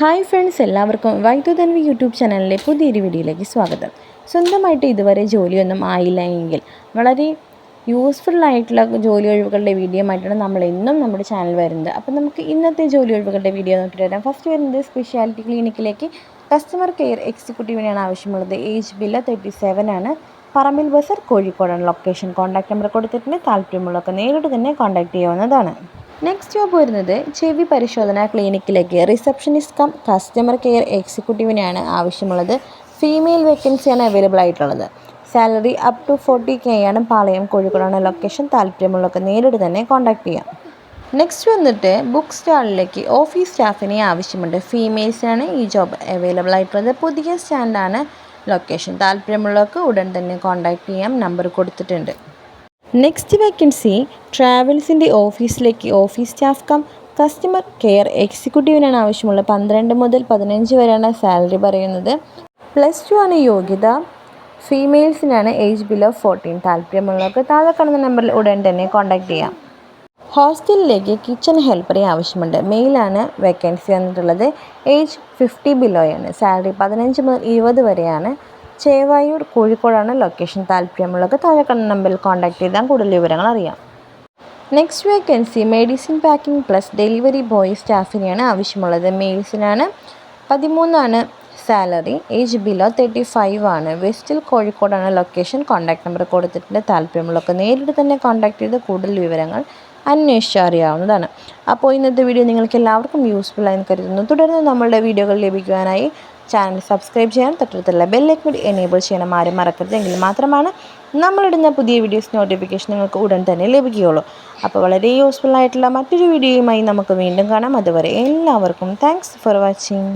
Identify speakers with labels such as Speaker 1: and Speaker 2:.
Speaker 1: Hi friends എല്ലാവർക്കും വൈദ്യുതൻവി YouTube ചാനലിലെ പുതിയൊരു വീഡിയോയിലേക്ക് സ്വാഗതം. സ്വന്തമായിട്ട് ഇതുവരെ ജോലിയൊന്നും ആയില്ല എങ്കിൽ വളരെ യൂസ്ഫുൾ ആയിട്ടുള്ള ജോലി ഒഴിവുകളുടെ വീഡിയോ ആയിട്ടാണ് നമ്മൾ എന്നും നമ്മുടെ ചാനൽ വരുന്നത്. അപ്പോൾ നമുക്ക് ഇന്നത്തെ ജോലി ഒഴിവുകളുടെ വീഡിയോ നോക്കിയിട്ട് വരാം. ഫസ്റ്റ് വരുന്നത് സ്പെഷ്യാലിറ്റി ക്ലിനിക്കിലേക്ക് കസ്റ്റമർ കെയർ എക്സിക്യൂട്ടീവിനാണ് ആവശ്യമുള്ളത്. ഏജ് ബില്ല് തേർട്ടി സെവൻ ആണ്. പറമ്പിൽ ബസർ കോഴിക്കോടാണ് ലൊക്കേഷൻ കോൺടാക്ട് നമ്പർ കൊടുത്തിട്ടുണ്ട്. താല്പര്യമുള്ളവർക്ക് നേരിട്ട് തന്നെ കോൺടാക്ട് ചെയ്യാവുന്നതാണ്. നെക്സ്റ്റ് ജോബ് വരുന്നത് ചെവി പരിശോധന ക്ലിനിക്കിലേക്ക്. റിസപ്ഷനിസ്റ്റ് കം കസ്റ്റമർ കെയർ എക്സിക്യൂട്ടീവിനാണ് ആവശ്യമുള്ളത്. ഫീമെയിൽ വേക്കൻസിയാണ് അവൈലബിൾ ആയിട്ടുള്ളത്. Salary up to forty K ആണ് പാളയം കോഴിക്കോടാണ് ലൊക്കേഷൻ താല്പര്യമുള്ളവർക്ക് നേരിട്ട് തന്നെ കോൺടാക്ട് ചെയ്യാം. നെക്സ്റ്റ് വന്നിട്ട് ബുക്ക് സ്റ്റാളിലേക്ക് ഓഫീസ് സ്റ്റാഫിനെ ആവശ്യമുണ്ട്. ഫീമെയിൽസിനാണ് ഈ ജോബ് അവൈലബിൾ ആയിട്ടുള്ളത്. പുതിയ സ്റ്റാൻഡാണ് ലൊക്കേഷൻ താല്പര്യമുള്ളവർക്ക് ഉടൻ തന്നെ കോൺടാക്ട് ചെയ്യാം. നമ്പർ കൊടുത്തിട്ടുണ്ട്. നെക്സ്റ്റ് വേക്കൻസി ട്രാവൽസിന്റെ ഓഫീസിലേക്ക് office staff cum customer care എക്സിക്യൂട്ടീവിനാണ് ആവശ്യമുള്ള പന്ത്രണ്ട് മുതൽ പതിനഞ്ച് വരെയാണ് സാലറി പറയുന്നത്. പ്ലസ് ടു ആണ് യോഗ്യത. ഫീമെയിൽസിനാണ് ഏജ് ബിലോ ഫോർട്ടീൻ താല്പര്യമുള്ളവർക്ക് താഴെ കാണുന്ന നമ്പറിൽ ഉടൻ തന്നെ കോൺടാക്ട് ചെയ്യാം. ഹോസ്റ്റലിലേക്ക് കിച്ചൺ ഹെൽപ്പറെ ആവശ്യമുണ്ട്. മെയിലാണ് വേക്കൻസി വന്നിട്ടുള്ളത്. ഏജ് ഫിഫ്റ്റി ബിലോയാണ് സാലറി പതിനഞ്ച് മുതൽ ഇരുപത് വരെയാണ് ചേവായൂർ കോഴിക്കോടാണ് ലൊക്കേഷൻ താല്പര്യമുള്ളവർക്ക് താഴെ കണ്ട നമ്പറിൽ കോൺടാക്ട് ചെയ്താൽ കൂടുതൽ വിവരങ്ങൾ അറിയാം. Next vacancy medicine packing plus delivery boy സ്റ്റാഫിനെയാണ് ആവശ്യമുള്ളത്. മെയിൽസിനാണ് പതിമൂന്നാണ് salary age below thirty five ആണ് വെസ്റ്റിൽ കോഴിക്കോടാണ് ലൊക്കേഷൻ കോൺടാക്ട് നമ്പർ കൊടുത്തിട്ടുണ്ട്. താല്പര്യമുള്ളവർക്ക് നേരിട്ട് തന്നെ കോൺടാക്ട് ചെയ്ത് കൂടുതൽ വിവരങ്ങൾ അന്വേഷിച്ചറിയാവുന്നതാണ് അപ്പോൾ ഇന്നത്തെ വീഡിയോ നിങ്ങൾക്ക് എല്ലാവർക്കും യൂസ്ഫുൾ ആയെന്ന് കരുതുന്നു. തുടർന്ന് നമ്മളുടെ വീഡിയോകൾ ലഭിക്കുവാനായി ചാനൽ സബ്സ്ക്രൈബ് ചെയ്യാൻ തൊട്ടടുത്തുള്ള ബെല്ലൈക്കൺ കൂടി എനേബിൾ ചെയ്യണം. ആരും മറക്കരുതെങ്കിൽ മാത്രമാണ് നമ്മളിടുന്ന പുതിയ വീഡിയോസ് നോട്ടിഫിക്കേഷൻ നിങ്ങൾക്ക് ഉടൻ തന്നെ ലഭിക്കുകയുള്ളൂ. അപ്പോൾ വളരെ യൂസ്ഫുൾ ആയിട്ടുള്ള മറ്റൊരു വീഡിയോയുമായി നമുക്ക് വീണ്ടും കാണാം. അതുവരെ എല്ലാവർക്കും താങ്ക്സ് ഫോർ വാച്ചിങ്